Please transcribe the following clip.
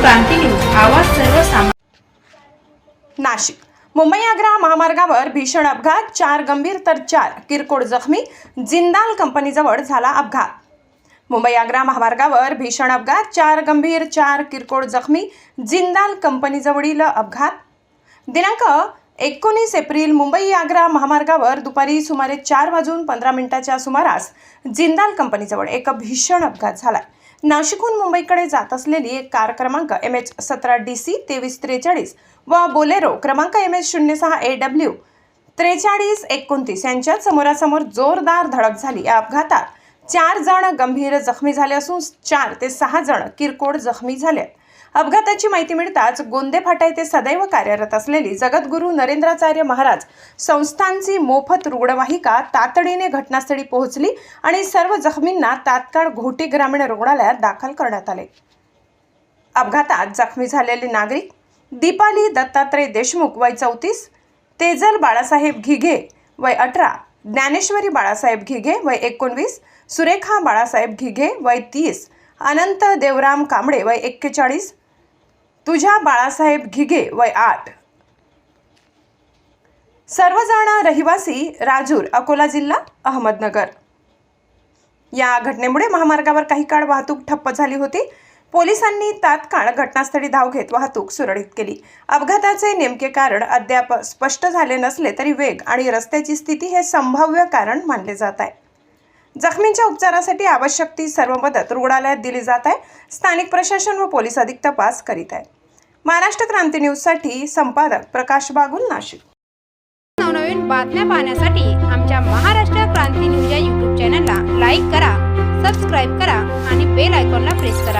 क्रांती news आवाज सर्वसामान्य नाशिक. मुंबई आग्रा महामार्गावर भीषण अपघात चार गंभीर तर चार किरकोळ जखमी जिंदाल कंपनीजवळ झाला अपघात. मुंबई आग्रा महामार्गावर भीषण अपघात चार गंभीर चार किरकोळ जखमी जिंदाल कंपनीजवळील अपघात. दिनांक एकोणीस एप्रिल मुंबई आग्रा महामार्गावर दुपारी सुमारे चार वाजून पंधरा मिनिटाच्या सुमारास जिंदाल कंपनीजवळ एक भीषण अपघात झाला नाशिकहून मुंबईकडे जात असलेली एक कार क्रमांक एम एच सतरा डी सी तेवीस त्रेचाळीस व बोलेरो क्रमांक एम एच शून्य सहा ए डब्ल्यू त्रेचाळीस एकोणतीस यांच्यात समोरासमोर जोरदार धडक झाली या अपघातात चार जण गंभीर जखमी झाले असून चार ते सहा जण किरकोळ जखमी झाले आहेत. अपघाताची माहिती मिळताच गोंदे फाटा येथे सदैव कार्यरत असलेली जगद्गुरू नरेंद्राचार्य महाराज संस्थांची मोफत रुग्णवाहिका तातडीने घटनास्थळी पोहोचली आणि सर्व जखमींना तात्काळ घोटी ग्रामीण रुग्णालयात दाखल करण्यात आले. अपघातात जखमी झालेले नागरिक दीपाली दत्तात्रय देशमुख वय चौतीस तेजल बाळासाहेब घिघे वय अठरा ज्ञानेश्वरी बाळासाहेब घिघे वय एकोणवीस सुरेखा बाळासाहेब घिघे वय तीस अनंत देवराम कांबळे वय एक्केचाळीस तुझ्या बाळासाहेब घिगे वय आठ. सर्वजण रहिवासी राजूर अकोला जिल्हा अहमदनगर. या घटनेमुळे महामार्गावर काही काळ वाहतूक ठप्प झाली होती. पोलिसांनी तात्काळ घटनास्थळी धाव घेत वाहतूक सुरळीत केली. अपघाताचे नेमके कारण अद्याप स्पष्ट झाले नसले तरी वेग आणि रस्त्याची स्थिती हे संभाव्य कारण मानले जात आहे. जखमींच्या उपचारासाठी आवश्यक ती सर्व मदत रुग्णालयात दिली जात आहे. स्थानिक प्रशासन व पोलीस अधिक तपास करीत आहेत. महाराष्ट्र क्रांती न्यूजसाठी संपादक प्रकाश बागुल नाशिक. नवनवीन बातम्या पाहण्यासाठी आमच्या महाराष्ट्र क्रांती न्यूज या यूट्यूब चॅनलला लाईक करा सबस्क्राईब करा आणि बेल आयकॉनला प्रेस करा.